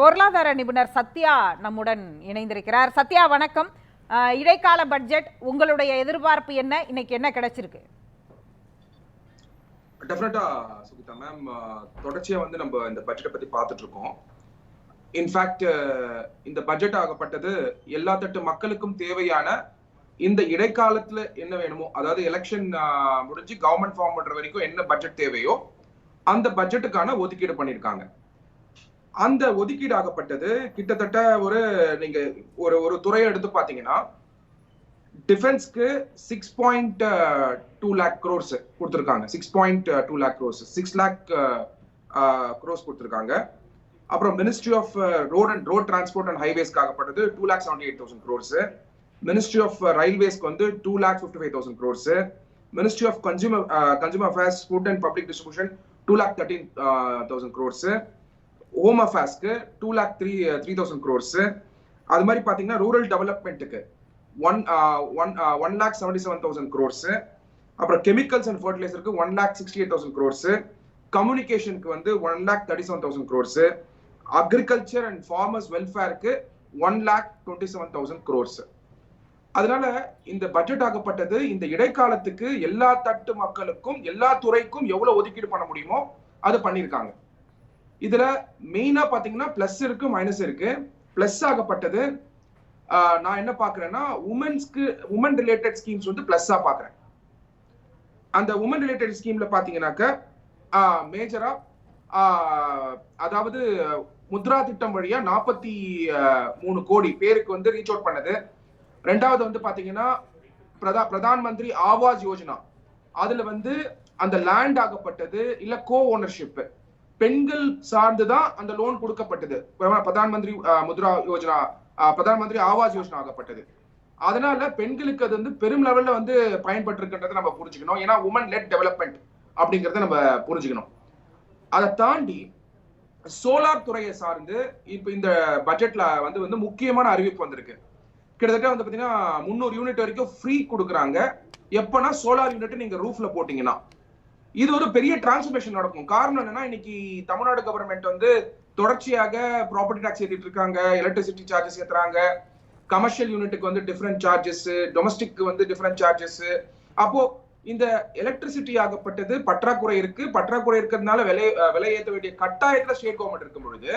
பொருளாதார நிபுணர் சத்யா நம்முடன் இணைந்திருக்கிறார். சத்யா வணக்கம். இடைக்கால பட்ஜெட் உங்களுடைய எதிர்பார்ப்பு என்ன? இன்னைக்கு என்ன கிடைச்சிருக்கு? டெஃபினட்டா சுகிதா மேம் தொடர்ச்சியா வந்து நம்ம இந்த பட்ஜெட்டை பத்தி பார்த்துட்டு இருக்கோம். இன்ஃபேக்ட் இந்த பட்ஜெட் ஆகப்பட்டது எல்லா தட்டு மக்களுக்கும் தேவையான இந்த இடைக்காலத்துல என்ன வேணுமோ அதாவது எலெக்ஷன் முடிஞ்சு கவர்மெண்ட் ஃபார்ம் பண்ற வரைக்கும் என்ன பட்ஜெட் தேவையோ அந்த பட்ஜெட்டுக்கான ஒதுக்கீடு பண்ணியிருக்காங்க. அந்த ஒதுக்கீடு ஆகப்பட்டது கிட்டத்தட்ட ஒரு நீங்க ஒரு ஒரு துறையை எடுத்து பாத்தீங்கன்னா டிஃபென்ஸ்க்கு six point two lakh crores கொடுத்துருக்காங்க. Six point two lakh crores six lakh crores கொடுத்துருக்காங்க. அப்புறம் ministry of road and road transport and ஹைவேஸ்க்கு ஆகப்பட்டது two lakh seventy eight thousand crores ministry of ரயில்வேஸ்க்கு வந்து two lakh fifty five thousand crores ministry of consumer consumer affairs food and public distribution two lakh thirteen thousand crores home அஃபேர்ஸ்க்கு two lakh three three thousand crores அது மாதிரி பார்த்தீங்கன்னா rural டெவலப்மெண்ட்டுக்கு one one one lakh seventy seven thousand crores அப்புறம் chemicals and ஃபர்டிலைசருக்கு one lakh sixty eight thousand crores கம்யூனிகேஷனுக்கு வந்து one lakh thirty seven thousand crores agriculture and farmers வெல்ஃபேருக்கு one lakh twenty seven thousand crores அதனால இந்த budget ஆகப்பட்டது இந்த இடைக்காலத்துக்கு எல்லா தட்டு மக்களுக்கும் எல்லா துறைக்கும் எவ்வளவு ஒதுக்கீடு பண்ண முடியுமோ அது பண்ணியிருக்காங்க. இதுல மெயினா பாத்தீங்கன்னா பிளஸ் இருக்கு மைனஸ் இருக்கு. பிளஸ் ஆகப்பட்டது நான் என்ன பாக்குறேன்னா உமன்ஸ்க்கு உமன் ரிலேட்டட் ஸ்கீம்ஸ் வந்து பிளஸ்ஸா பாக்குறேன். அந்த உமன் ரிலேட்டட் ஸ்கீம்ல பாத்தீங்கன்னாக்க மேஜரா அதாவது முத்ரா திட்டம் வழியா நாற்பத்தி மூணு கோடி பேருக்கு வந்து ரீச் அவுட் பண்ணது. ரெண்டாவது வந்து பாத்தீங்கன்னா பிரதா பிரதான் மந்திரி ஆவாஸ் யோஜனா. அதுல வந்து அந்த லேண்ட் ஆகப்பட்டது இல்ல கோ ஓனர்ஷிப்பு பெண்கள் சார்ந்துதான் அந்த லோன் கொடுக்கப்பட்டது. பிரதான் மந்திரி முத்ரா யோஜனா பிரதான் மந்திரி ஆவாஸ் யோஜனா ஆகப்பட்டது அதனால பெண்களுக்கு அது வந்து பெரும் லெவல்ல வந்து பயன்பட்டிருக்கின்றதை நம்ம புரிஞ்சுக்கணும். ஏன்னா உமன் லெட் டெவலப்மெண்ட் அப்படிங்கறத நம்ம புரிஞ்சுக்கணும். அதை தாண்டி சோலார் துறையை சார்ந்து இப்ப இந்த பட்ஜெட்ல வந்து வந்து முக்கியமான அறிவிப்பு வந்திருக்கு. கிட்டத்தட்ட வந்து பாத்தீங்கன்னா முந்நூறு யூனிட் வரைக்கும் ஃப்ரீ கொடுக்குறாங்க. எப்பனா சோலார் யூனிட் நீங்க ரூஃப்ல போட்டீங்கன்னா. இது ஒரு பெரிய டிரான்ஸ்ஃபர்மேஷன் நடக்கும். காரணம் என்னன்னா இன்னைக்கு தமிழ்நாடு கவர்மெண்ட் வந்து தொடர்ச்சியாக ப்ராப்பர்ட்டி டாக்ஸ் ஏத்திட்டு இருக்காங்க எலக்ட்ரிசிட்டி சார்ஜஸ் ஏத்துறாங்க கமர்ஷியல் யூனிட்டுக்கு வந்து டிஃப்ரெண்ட் சார்ஜஸ் டொமஸ்டிக் வந்து டிஃப்ரெண்ட் சார்ஜஸ் அப்போ இந்த எலக்ட்ரிசிட்டி ஆகப்பட்டது பற்றாக்குறை இருக்கு. பற்றாக்குறை இருக்கிறதுனால விலை விலை ஏற்ற வேண்டிய கட்டாயத்துல ஸ்டேட் கவர்மெண்ட் இருக்கும் பொழுது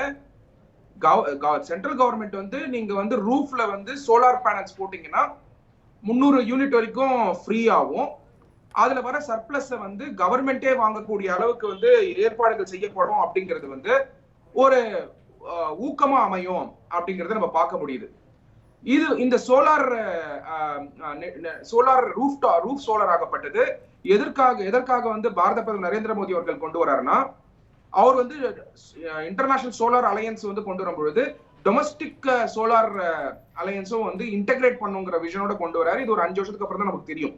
சென்ட்ரல் கவர்மெண்ட் வந்து நீங்க வந்து ரூஃப்ல வந்து சோலார் பேனல்ஸ் போட்டீங்கன்னா முந்நூறு யூனிட் வரைக்கும் ஃப்ரீ ஆகும். அதுல வர சர்ப்ளஸ் வந்து கவர்மெண்டே வாங்கக்கூடிய அளவுக்கு வந்து ஏற்பாடுகள் செய்யப்படும் அப்படிங்கிறது வந்து ஒரு ஊக்கமா அமையும் அப்படிங்கறத நம்ம பார்க்க முடியுது. இது இந்த solar solar roof roof solar ஆகப்பட்டது எதற்காக எதற்காக வந்து பாரத பிரதமர் நரேந்திர மோடி அவர்கள் கொண்டு வராருன்னா அவர் வந்து இன்டர்நேஷனல் சோலார் அலையன்ஸ் வந்து கொண்டு வரும் பொழுது டொமஸ்டிக் சோலார் அலையன்ஸும் வந்து இன்டெகிரேட் பண்ணுங்கிற விஷனோட கொண்டு வராரு. இது ஒரு அஞ்சு வருஷத்துக்கு அப்புறம் தான் நமக்கு தெரியும்.